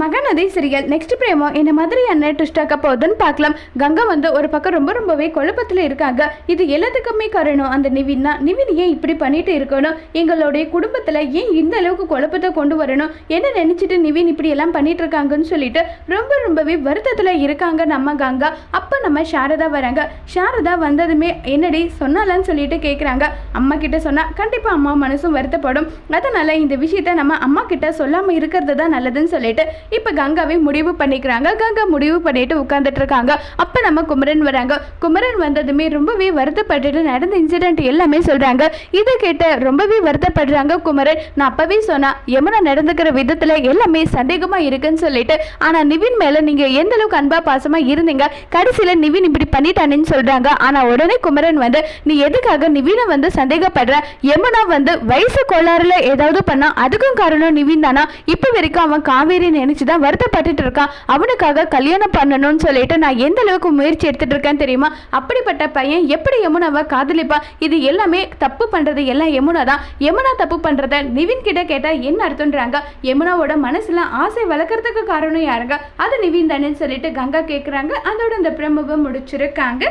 Mahanadi serial next பிரேமோ என்ன மாதிரியான ட்விஸ்டாக்க போகுதுன்னு பார்க்கலாம். கங்கா வந்து ஒரு பக்கம் ரொம்ப ரொம்பவே குழப்பத்தில் இருக்காங்க. இது எல்லாத்துக்குமே காரணம் அந்த நிவின் தான். நிவின் ஏன் இப்படி பண்ணிட்டு இருக்கணும்? எங்களுடைய குடும்பத்தில் ஏன் இந்த அளவுக்கு குழப்பத்தை கொண்டு வரணும்? என்ன நினச்சிட்டு நிவின் இப்படி எல்லாம் பண்ணிட்டு இருக்காங்கன்னு சொல்லிட்டு ரொம்ப ரொம்பவே வருத்தத்தில் இருக்காங்க நம்ம கங்கா. அப்போ நம்ம சாரதா வராங்க. சாரதா வந்ததுமே என்னடி சொன்னாலான்னு சொல்லிட்டு கேட்குறாங்க அம்மா கிட்ட சொன்னால் கண்டிப்பாக அம்மா மனசும் வருத்தப்படும். அதனால் இந்த விஷயத்த நம்ம அம்மா கிட்ட சொல்லாமல் இருக்கிறது தான் நல்லதுன்னு சொல்லிட்டு இப்போ கங்காவே முடிவு பண்ணிக்கிறாங்க. கங்கா முடிவு பண்ணிட்டு உட்காந்துட்டு இருக்காங்க அப்போ நம்ம குமரன் வராங்க. குமரன் வந்ததுமே ரொம்பவே வருத்தப்பட்டுட்டு நடந்த இன்சிடென்ட் எல்லாமே சொல்கிறாங்க இதை கேட்ட ரொம்பவே வருத்தப்படுறாங்க குமரன். நான் அப்பவே சொன்னா யமுனா நடந்துக்கிற விதத்தில் எல்லாமே சந்தேகமாக இருக்குன்னு சொல்லிட்டு ஆனால் நிவின் மேலே நீங்கள் எந்த அளவுக்கு அன்பா பாசமாக இருந்தீங்க? கடைசியில் நிவின் இப்படி பண்ணிட்டானேன்னு சொல்கிறாங்க ஆனால் உடனே குமரன் வந்து நீ எதுக்காக நிவினை வந்து சந்தேகப்படுற? யமுனா வந்து வயசு கோளாறுல ஏதாவது பண்ணா அதுக்கும் காரணம் நிவின் தானா? இப்போ வரைக்கும் அவன் காவேரி நினைச்சு தான் வருத்தப்பட்டுட்டு இருக்கான் அவனுக்காக கல்யாணம் பண்ணணும்னு சொல்லிட்டு நான் எந்த அளவுக்கு முயற்சி எடுத்துட்டு இருக்கேன் தெரியுமா? அப்படிப்பட்ட பையன் எப்படி யமுனாவை காதலிப்பான் இது எல்லாமே தப்பு பண்றது எல்லாம் யமுனா தான். யமுனா தப்பு பண்றத நிவின் கிட்ட கேட்டா என்ன அர்த்தம்ன்றாங்க? யமுனாவோட மனசுல ஆசை வளர்க்கறதுக்கு காரணம் யாருங்க? அது நிவின் தானேன்னு சொல்லிட்டு கங்கா கேட்குறாங்க அதோட இந்த பிரமுகம் முடிச்சிருக்காங்க.